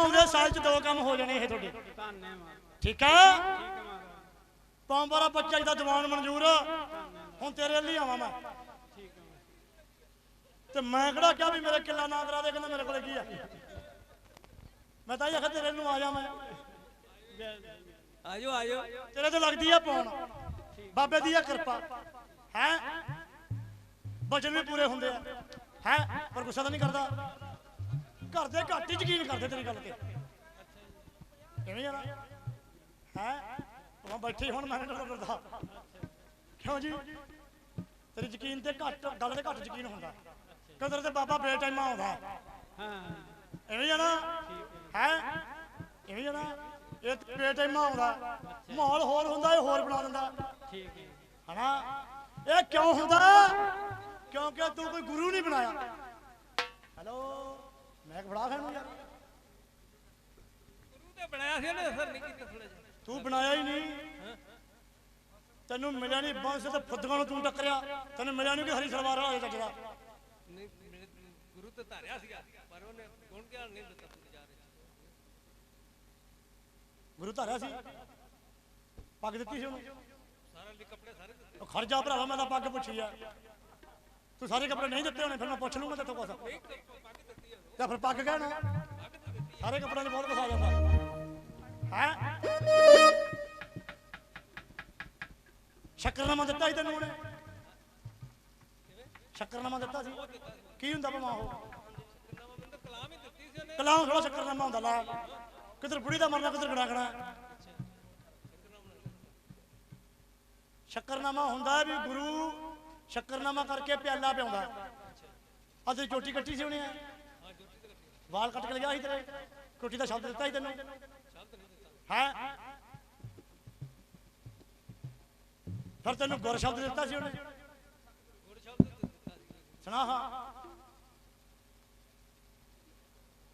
ਆਉਂਦੇ ਸਾਲ ਚ ਦੋ ਕੰਮ ਹੋ ਜਾਣੇ ਇਹ ਤੁਹਾਡੇ। ਠੀਕ ਆ? ਪੰਬਾਰਾ ਬੱਚਾ ਜਿਹਦਾ ਜਵਾਨ ਮਨਜ਼ੂਰ ਹੁਣ ਤੇਰੇ ਲਈ ਆਵਾਂ ਮੈਂ। ਤੇ ਮੈਂ ਕਿਹੜਾ ਕਿਹਾ ਵੀ ਮੇਰੇ ਕਿੱਲਾ ਨਾ ਕਰਾ ਦੇ ਕਹਿੰਦਾ ਮੇਰੇ ਕੋਲੇ ਕੀ ਆ? ਮੈਂ ਤਾਂ ਇਹ ਤੇਰੇ ਨੂੰ ਆ ਜਾ ਮੈਂ। ਆਜੋ ਆਜੋ। ਤੇਰੇ ਤੇ ਲੱਗਦੀ ਆ ਪਾਉਣ। ਬਾਬੇ ਦੀ ਆ ਕਿਰਪਾ। ਹੈ? ਬਚਨ ਵੀ ਪੂਰੇ ਹੁੰਦੇ ਆ। ਹੈ? ਪਰ ਗੁੱਸਾ ਤਾਂ ਨਹੀਂ ਕਰਦਾ। ਘਰ ਦੇ ਘੱਟ ਹੀ ਯਕੀਨ ਕਰਦੇ ਤੇਰੀ ਗੱਲ ਤੇ। ਕਿਵੇਂ ਜਾਣਾ ਹੈ? ਤੂੰ ਬੈਠੀ ਹੁਣ ਮੈਂ ਨਹੀਂ ਕਿਉਂ ਜੀ? ਤੇਰੀ ਯਕੀਨ ਤੇ ਘੱਟ, ਗੱਲ ਤੇ ਘੱਟ ਯਕੀਨ ਹੁੰਦਾ। ਕਦਰ ਤੇ ਬਾਬਾ ਬੇਟਾਈਮਾ ਆਉਂਦਾ ਹਾਂ ਐਵੇਂ ਜਾਣਾ ਹੈ? ਐਵੇਂ ਜਾਣਾ ਇਹ ਤੇ ਬੇਟਾਈਮਾ ਆਉਂਦਾ ਮਾਹੌਲ ਹੋਰ ਹੁੰਦਾ, ਇਹ ਹੋਰ ਬਣਾ ਦਿੰਦਾ। ਠੀਕ ਹੈ ਹਨਾ? ਇਹ ਕਿਉਂ ਹੁੰਦਾ? ਕਿਉਂਕਿ ਤੂੰ ਕੋਈ ਗੁਰੂ ਨਹੀਂ ਬਣਾਇਆ। ਹੈਲੋ? ਮੈਂ ਬੜਾ ਖਾਣ ਨੂੰ ਯਾਰ ਗੁਰੂ ਤੇ ਬਣਾਇਆ ਸੀ ਉਹਨੇ ਅਸਰ ਨਹੀਂ ਕੀਤਾ ਥੋੜਾ ਜਿਹਾ। ਤੂੰ ਬਣਾਇਆ ਹੀ ਨਹੀਂ। ਤੈਨੂੰ ਮਿਲਿਆ ਨਹੀਂ ਬੰਸ ਤੇ ਫੁੱਦਗਾਂ ਨੂੰ ਤੂੰ ਟੱਕਰਿਆ। ਤੈਨੂੰ ਮਿਲਿਆ ਨਹੀਂ ਕਿ ਹਰੀ ਸਲਵਾਰ ਵਾਲਾ ਹੋ ਚੱਜਦਾ ਨਹੀਂ ਗੁਰੂ ਤੇ ਧਾਰਿਆ ਸੀਗਾ ਪਰ ਉਹਨੇ ਗੁਣ ਗਿਆਨ ਨਹੀਂ ਦਿੱਤਾ ਰਹੇ ਗੁਰੂ ਧਾਰਿਆ ਸੀ? ਪੱਗ ਦਿੱਤੀ ਸੀ ਉਹਨੂੰ? ਸਾਰਾ ਲਈ ਕੱਪੜੇ ਸਾਰੇ ਦਿੱਤੇ। ਉਹ ਖਰਜਾ ਭਰਾਵਾ ਮੈਂ ਤਾਂ ਪੱਗ ਪੁੱਛੀ ਆ। ਤੂੰ ਸਾਰੇ ਕੱਪੜੇ ਨਹੀਂ ਦਿੱਤੇ ਹੋਣੇ ਫਿਰ ਮੈਂ ਪੁੱਛ ਲੂੰਗਾ ਤੇਤੋਂ ਕੁਛ। ਜਾਂ ਫਿਰ ਪੱਗ ਕਹਿਣਾ। ਸਾਰੇ ਕੱਪੜਿਆਂ 'ਚ ਬਹੁਤ ਕੁਛ ਆ ਜਾਂਦਾ। ਹੈ? ਸ਼ੱਕਰਨਾਮਾ ਦਿੱਤਾ ਸੀ ਤੈਨੂੰ ਉਹਨੇ। ਸ਼ੱਕਰਨਾਮਾ ਦਿੱਤਾ ਸੀ। ਕੀ ਹੁੰਦਾ ਭਾਵੇਂ ਉਹ? ਕਲਾਮ ਥੋੜਾ ਸ਼ੱਕਰਨਾਮਾ ਹੁੰਦਾ, ਲਾ। ਕਿਧਰ ਬੁੜੀ ਦਾ ਮਰਨਾ, ਕਿਧਰ ਗੜਾਗਣਾ ਸ਼ੱਕਰਨਾਮਾ ਹੁੰਦਾ ਵੀ ਗੁਰੂ ਸ਼ੱਕਰਨਾਮਾ ਕਰਕੇ ਪਿਆਲਾ ਪਿਆਉਂਦਾ। ਅਸੀਂ ਚੋਟੀ ਕੱਟੀ ਸੀ ਉਹਨੇ। ਵਾਲ ਕੱਟ ਕੇ ਲਗਿਆ ਸੀ ਤੇਰੇ। ਚੋਟੀ ਦਾ ਸ਼ਬਦ ਦਿੱਤਾ ਸੀ ਤੈਨੂੰ। ਹੈ? ਫਿਰ ਤੈਨੂੰ ਗੁਰ ਸ਼ਬਦ ਦਿੱਤਾ ਸੀ ਉਹਨੇ। ਸੁਣਾ ਹਾਂ।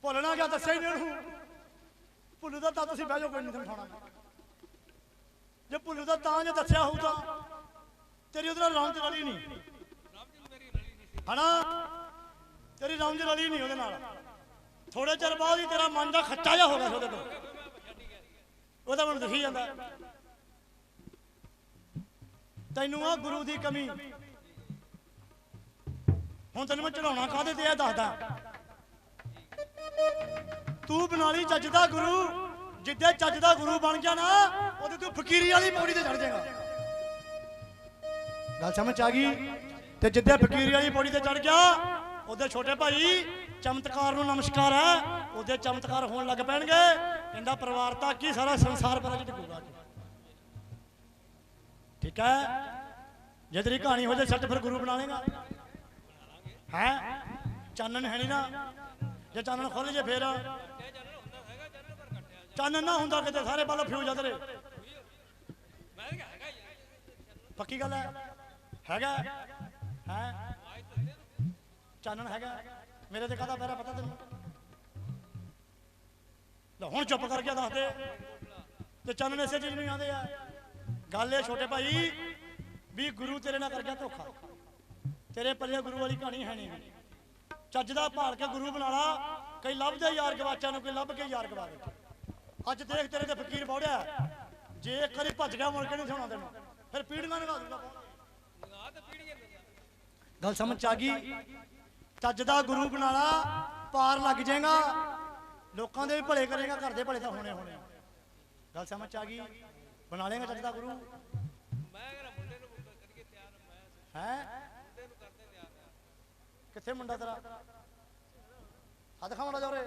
ਭੁੱਲਣਾ ਗਿਆ ਦੱਸਿਆ ਹੀ ਨਹੀਂ ਉਹਨੂੰ ਭੁੱਲੂ ਦਾ ਤਾਂ ਤੁਸੀਂ ਬਹਿ ਜਾਓ, ਕੋਈ ਨਹੀਂ ਤੁਹਾਨੂੰ ਜੇ ਭੁੱਲੂ ਦਾ ਤਾਂ ਜੇ ਦੱਸਿਆ ਹੋਊ ਤਾਂ। ਤੇਰੀ ਉਹਦੇ ਨਾਲ ਰੌਂਜ ਰਲੀ ਨਹੀਂ। ਹਨਾ? ਤੇਰੀ ਰੌਂਜ ਰਲੀ ਨਹੀਂ ਉਹਦੇ ਨਾਲ। ਥੋੜੇ ਚਿਰ ਬਾਅਦ ਹੀ ਤੇਰਾ ਮਨ ਦਾ ਖੱਟਾ ਜਿਹਾ ਹੋ ਗਿਆ ਸੀ ਤੋਂ। ਉਹਦਾ ਮੈਨੂੰ ਦਿਖੀ ਜਾਂਦਾ। ਤੈਨੂੰ ਆ ਗੁਰੂ ਦੀ ਕਮੀ। ਹੁਣ ਤੈਨੂੰ ਮੈਂ ਚੜਾਉਣਾ ਕਾਹਦੇ ਤੇ ਆ ਦੱਸਦਾ। ਤੂੰ ਬਣਾ ਲਈ ਚੱਜ ਦਾ ਗੁਰੂ ਜਿੱਦੇ ਚੱਜ ਦਾ ਗੁਰੂ ਬਣ ਗਿਆ ਨਾ, ਉਹਦੇ ਤੂੰ ਫਕੀਰੀ ਵਾਲੀ ਪੌੜੀ ਤੇ ਚੜ ਜਾਏਗਾ। ਗੱਲ ਸਮਝ ਆ ਗਈ? ਤੇ ਜਿੱਦੇ ਫਕੀਰੀ ਵਾਲੀ ਪੌੜੀ ਤੇ ਚੜ ਗਿਆ, ਉਹਦੇ ਛੋਟੇ ਭਾਈ ਚਮਤਕਾਰ ਨੂੰ ਨਮਸਕਾਰ ਹੈ ਉਹਦੇ ਚਮਤਕਾਰ ਹੋਣ ਲੱਗ ਪੈਣਗੇ। ਕਹਿੰਦਾ ਪਰਿਵਾਰ ਤਾਂ ਕੀ ਸਾਰਾ ਸੰਸਾਰ ਪਰ ਟਿਕੂਗਾ ਠੀਕ ਹੈ? ਜੇ ਤੇਰੀ ਕਹਾਣੀ ਹੋ ਜਾਏ ਸੱਟ ਫਿਰ ਗੁਰੂ ਬਣਾ ਲੇਗਾ। ਹੈ? ਚਾਨਣ ਹੈ ਨਹੀਂ ਨਾ। ਜੇ ਚਾਨਣ ਖੁੱਲ ਜੇ ਫੇਰ। ਚਾਨਣ ਨਾ ਹੁੰਦਾ ਕਿਤੇ, ਸਾਰੇ ਬੱਲ ਫਿਊ ਜਾਂਦੇ ਪੱਕੀ ਗੱਲ ਹੈ? ਹੈਗਾ? ਹੈ? ਚਾਨਣ ਹੈਗਾ? ਮੇਰੇ ਤੇ ਕਹਦਾ ਪੈਰਾ ਪਤਾ ਤੈਨੂੰ? ਲੈ ਹੁਣ ਚੁੱਪ ਕਰਕੇ ਦੱਸ ਦੇ। ਤੇ ਚਾਨਣ ਇਸੇ ਚੀਜ਼ ਨੂੰ ਆਂਦੇ ਆ। ਗੱਲ ਇਹ ਛੋਟੇ ਭਾਈ ਵੀ ਗੁਰੂ ਤੇਰੇ ਨਾਲ ਕਰ ਗਿਆ ਧੋਖਾ। ਤੇਰੇ ਪੱਲੇ ਗੁਰੂ ਵਾਲੀ ਕਹਾਣੀ ਹੈ ਨਹੀਂ। ਚੱਜ ਦਾ ਭਾਲ ਕੇ ਗੁਰੂ ਬਣਾ ਲਾ। ਕਈ ਲੱਭਦੇ ਯਾਰ ਗਵਾਚਾਂ ਨੂੰ ਕੋਈ ਲੱਭ ਕੇ ਯਾਰ ਗਵਾ ਦੇ। ਅੱਜ ਦੇਖ ਤੇਰੇ ਤੇ ਫਕੀਰ ਬੌੜਿਆ ਜੇ ਇੱਕ ਵਾਰੀ ਭੱਜ ਗਿਆ ਮੁੜ ਕੇ ਨਹੀਂ ਸੋਣਾ ਤੈਨੂੰ। ਫਿਰ ਪੀੜੀਆਂ ਨਿਭਾ ਦੂਗਾ। ਗੱਲ ਸਮਝ ਆ ਗਈ? ਚੱਜ ਦਾ ਗੁਰੂ ਬਣਾ ਲਾ, ਪਾਰ ਲੱਗ ਜਾਏਗਾ। ਲੋਕਾਂ ਦੇ ਵੀ ਭਲੇ ਕਰੇਗਾ, ਘਰ ਦੇ ਭਲੇ ਤਾਂ ਹੋਣੇ ਹੋਣੇ ਗੱਲ ਸਮਝ ਆ ਗਈ? ਬਣਾ ਲੇਗਾ ਚੱਜ ਦਾ ਗੁਰੂ? ਮੈਂ ਕਿਹਾ ਮੁੰਡੇ ਨੂੰ ਕਰੀਏ ਤਿਆਰ ਮੈਂ ਹੈ? ਕਿੱਥੇ ਮੁੰਡਾ ਤੇਰਾ? ਹੱਥ ਖਾਵਣਾ ਜਾ ਉਰੇ।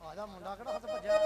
ਆ ਜਾ ਮੁੰਡਾ, ਕਿਹੜਾ ਹੱਥ ਭੱਜਿਆ?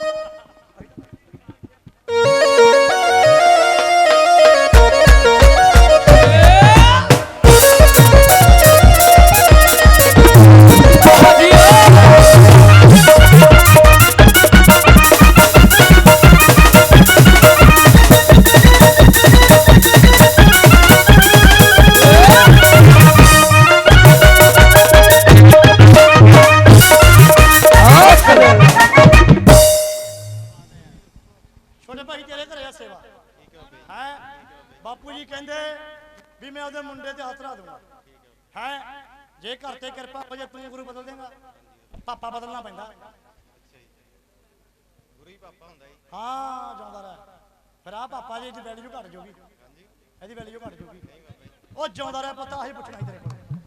ਤੇ ਕਿਰਪਾ ਹੋ ਜੇ ਤੂੰ ਗੁਰੂ ਬਦਲ ਦੇਗਾ ਪਾਪਾ ਬਦਲਣਾ ਪੈਂਦਾ। ਗੁਰੂ ਹੀ ਪਾਪਾ ਹੁੰਦਾ ਜੀ। ਹਾਂ ਜਾਉਂਦਾ ਰਹਿ। ਫਿਰ ਆ ਪਾਪਾ ਜੀ ਦੀ ਵੈਲਿਊ ਘਟ ਜਾਊਗੀ। ਇਹਦੀ ਵੈਲਿਊ ਘਟ ਜਾਊਗੀ। ਉਹ ਜਿਉਂਦਾ ਰਹਿ ਪਤਾ ਆਹੀ ਪੁੱਛਣਾ ਸੀ ਤੇਰੇ ਕੋਲ।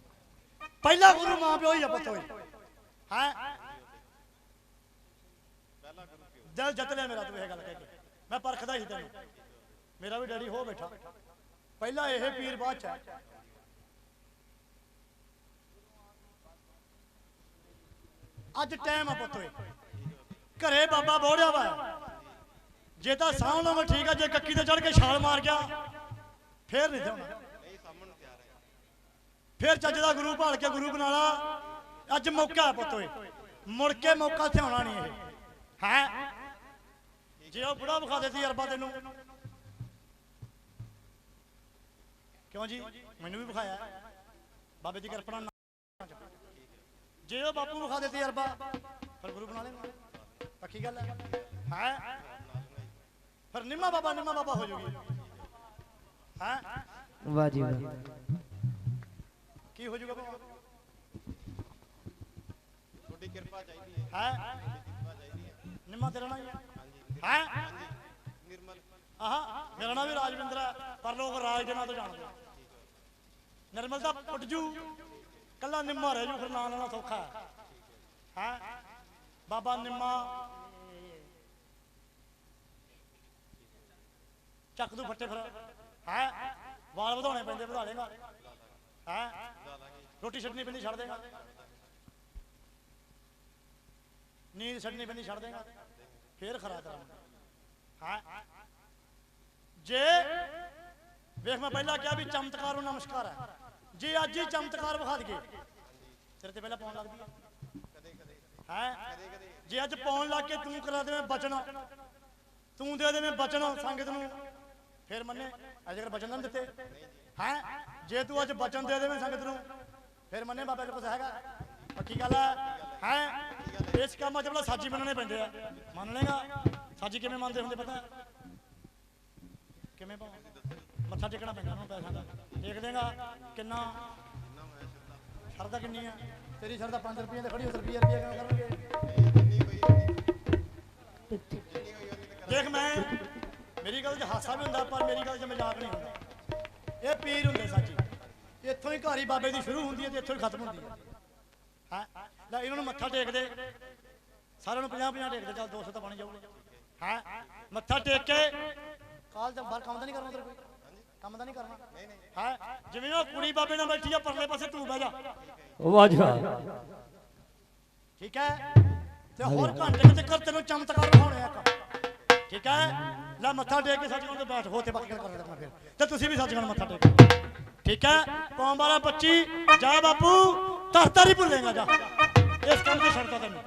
ਪਹਿਲਾ ਗੁਰੂ ਮਾਂ ਪਿਓ ਹੀ ਆ ਪੁੱਤ ਓਏ। ਹੈ? ਦਿਲ ਜਿੱਤ ਲਿਆ ਮੇਰਾ ਤੂੰ ਇਹ ਗੱਲ ਕਹਿ ਕੇ। ਮੈਂ ਪਰਖਦਾ ਹੀ ਤੈਨੂੰ। ਮੇਰਾ ਵੀ ਡੈਡੀ ਹੋ ਬੈਠਾ। ਪਹਿਲਾਂ ਇਹ ਪੀਰ ਬਾਅਦ ਚ ਹੈ। ਅੱਜ ਟਾਈਮ ਆ ਪੁੱਤ ਘਰੇ ਬਾਬਾ ਬੋੜਿਆ ਵਾ। ਜੇ ਤਾਂ ਸਾਂਭ ਲਵਾਂ ਠੀਕ ਆ, ਜੇ ਕੱਕੀ ਤੇ ਚੜ ਕੇ ਛਾਲ ਮਾਰ ਗਿਆ, ਫੇਰ ਨਹੀਂ ਦੇਣਾ। ਫੇਰ ਚੱਜ ਦਾ ਗੁਰੂ ਭਾਲ ਕੇ ਗੁਰੂ ਬਣਾ ਅੱਜ ਮੌਕਾ ਹੈ ਮੁੜ ਕੇ ਮੌਕਾ ਥਿਆਉਣਾ ਨਹੀਂ ਇਹ। ਹੈ? ਜੇ ਉਹ ਬੁੜਾ ਵਿਖਾ ਸੀ ਅਰਬਾ ਤੈਨੂੰ। ਕਿਉਂ ਜੀ? ਮੈਨੂੰ ਵੀ ਵਿਖਾਇਆ। ਬਾਬੇ ਦੀ ਕਿਰਪਾ ਨਾਲ ਜੇ ਉਹ ਬਾਪੂ ਵਿਖਾ ਦੇਤੀ ਅਰਬਾ ਫਿਰ ਗੁਰੂ ਬਣਾ ਲੇਗਾ ਪੱਕੀ ਗੱਲ ਹੈ। ਹੈ? ਫਿਰ ਨਿੰਮਾ ਬਾਬਾ ਨਿੰਮਾ ਬਾਬਾ ਹੋ ਜਾਊਗੀ ਹੈ? ਵਾਹ ਜੀ ਵਾਹ। ਕੀ ਹੋ ਜਾਊਗਾ ਬਾਬਾ? ਤੁਹਾਡੀ ਕਿਰਪਾ ਚਾਹੀਦੀ ਹੈ। ਹੈ? ਕਿਰਪਾ ਚਾਹੀਦੀ ਹੈ। ਨਿੰਮਾ ਤੇਰਾ ਨਾਮ ਹੀ ਹੈ। ਨਿਰਮਲ। ਆਹਾ ਮੇਰਾ ਨਾਮ ਵੀ ਰਾਜਵਿੰਦਰ ਹੈ ਪਰ ਲੋਕ ਰਾਜ ਦੇ ਨਾਂ ਤੋਂ ਜਾਣਦੇ। ਨਿਰਮਲ ਦਾ ਪੁੱਟ ਜੂ। ਕੱਲਾ ਨਿੰਮਾ ਰਹਿ ਜੂ, ਫਿਰ ਨਾਂ ਲੈਣਾ ਸੌਖਾ ਹੈ। ਹੈ? ਬਾਬਾ ਨਿੰਮਾ। ਚੱਕ ਦੂ ਫੱਟੇ ਫਿਰ। ਹੈ? ਵਾਲ ਵਧਾਉਣੇ ਪੈਂਦੇ, ਵਧਾ ਲੇਗਾ। ਹੈ? ਰੋਟੀ ਛੱਡਣੀ ਪੈਂਦੀ, ਛੱਡ ਦੇਗਾ। ਨੀਂਦ ਛੱਡਣੀ ਪੈਂਦੀ, ਛੱਡ ਦੇਗਾ। ਫੇਰ ਖਰਾ ਤੇਰਾ ਹਾਂ? ਜੇ, ਵੇਖ ਮੈਂ ਪਹਿਲਾਂ ਕਿਹਾ ਵੀ ਚਮਤਕਾਰ ਨੂੰ ਨਮਸਕਾਰ ਹੈ। ਜੇ ਅੱਜ ਹੀ ਚਮਤਕਾਰ ਵਿਖਾ ਦਈਏ। ਤੇਰੇ ਤੇ ਪਹਿਲਾਂ ਪਾਉਣ ਲੱਗਦੀ ਹੈ ਕਦੇ ਕਦੇ ਹੈ? ਜੇ ਅੱਜ ਪਾਉਣ ਲੱਗ ਕੇ ਤੂੰ ਕਰਾ ਦੇਵੇਂ ਬਚਨ ਤੂੰ ਦੇ ਦੇਵੇਂ ਬਚਨ ਸੰਗਤ ਨੂੰ। ਫਿਰ ਮੰਨੇ, ਅਜੇ ਕਰ ਬਚਨ ਨਾ ਦਿੱਤੇ। ਹੈ? ਜੇ ਤੂੰ ਅੱਜ ਬਚਨ ਦੇ ਦੇਵੇਂ ਸੰਗਤ ਨੂੰ, ਫਿਰ ਮੰਨੇ ਬਾਬਾ ਜੀ ਕੁਛ ਹੈਗਾ। ਪੱਕੀ ਗੱਲ ਹੈ ਹੈ? ਇਸ ਕੰਮ 'ਚ ਬੜਾ ਸਾਜੀ ਮੰਨਣੇ ਪੈਂਦੇ ਆ। ਮੰਨ ਲੇਗਾ ਸਾਜੀ ਕਿਵੇਂ ਮੰਨਦੇ ਹੁੰਦੇ ਪਤਾ? ਕਿਵੇਂ ਭਾਵੇਂ ਮੱਥਾ ਟੇਕਣਾ ਪੈਂਦਾ ਉਹਨੂੰ ਪੈਸਾ ਦਾ। ਟੇਕ ਦੇਗਾ, ਕਿੰਨਾ? ਸ਼ਰਦਾ ਕਿੰਨੀ ਆ? ਤੇਰੀ ਸ਼ਰਦਾ 5 ਰੁਪਏ ਤੇ ਖੜੀ ਹੋ ਰੁਪਏ ਰੁਪਏ ਕਿਵੇਂ ਕਰਨਗੇ? ਦੇਖ ਮੈਂ, ਮੇਰੀ ਗੱਲ 'ਚ ਹਾਸਾ ਵੀ ਹੁੰਦਾ, ਪਰ ਮੇਰੀ ਗੱਲ 'ਚ ਮਜ਼ਾਕ ਨਹੀਂ ਹੁੰਦਾ। ਇਹ ਪੀਰ ਹੁੰਦੇ ਸੱਚੀ। ਇੱਥੋਂ ਹੀ ਘਾਰੀ ਬਾਬੇ ਦੀ ਸ਼ੁਰੂ ਹੁੰਦੀ ਹੈ ਤੇ ਇੱਥੋਂ ਹੀ ਖਤਮ ਹੁੰਦੀ ਹੈ। ਹਾਂ? ਲੈ ਇਹਨਾਂ ਨੂੰ ਮੱਥਾ ਟੇਕ ਦੇ। ਸਾਰਿਆਂ ਨੂੰ 50 50 ਟੇਕ ਦੇ, ਚੱਲ 200 ਤਾਂ ਬਣ ਜਾਊਗਾ। ਹਾਂ? ਮੱਥਾ ਟੇਕ ਕੇ ਕਾਲ ਦਾ ਬਾਹਰ ਕੰਮ ਤਾਂ ਨਹੀਂ ਕਰਨਾ ਤੇਰੇ ਕੋਈ? ਕੰਮ ਤਾਂ ਨਹੀਂ ਕਰਨਾ? ਨਹੀਂ ਨਹੀਂ। ਹਾਂ? ਜਿਵੇਂ ਉਹ ਕੁੜੀ ਬਾਬੇ ਨਾਲ ਬੈਠੀ ਆ ਪਰਲੇ ਪਾਸੇ ਤੂੰ ਬਹਿ ਜਾ। ਵਾਹ ਜੀ ਵਾਹ ਠੀਕ ਹੈ? ਤੇ ਹੋਰ ਘੰਟੇ ਕੁ ਤੱਕ ਤੈਨੂੰ ਚਮਤਕਾਰ ਦਿਖਾਉਣੇ ਆ ਠੀਕ ਹੈ? ਲੈ ਮੱਥਾ ਟੇਕ ਕੇ ਸੱਚਖੰਡ ਤੇ ਬੈਠ ਹੋ ਤੇ ਬਾਕੀ ਗੱਲ ਨਾਲ ਫਿਰ। ਤੇ ਤੁਸੀਂ ਵੀ ਸੱਚਖੰਡ ਮੱਥਾ ਟੇਕੋ। ਠੀਕ ਹੈ? ਕੌਮ ਵਾਲਾ 25 ਜਾ ਬਾਪੂ ਧਰ ਧਰ ਹੀ ਭੁੱਲੇਗਾ ਜਾ। ਇਸ ਕੰਮ ਤੇ ਛੱਡਦਾ ਤੈਨੂੰ।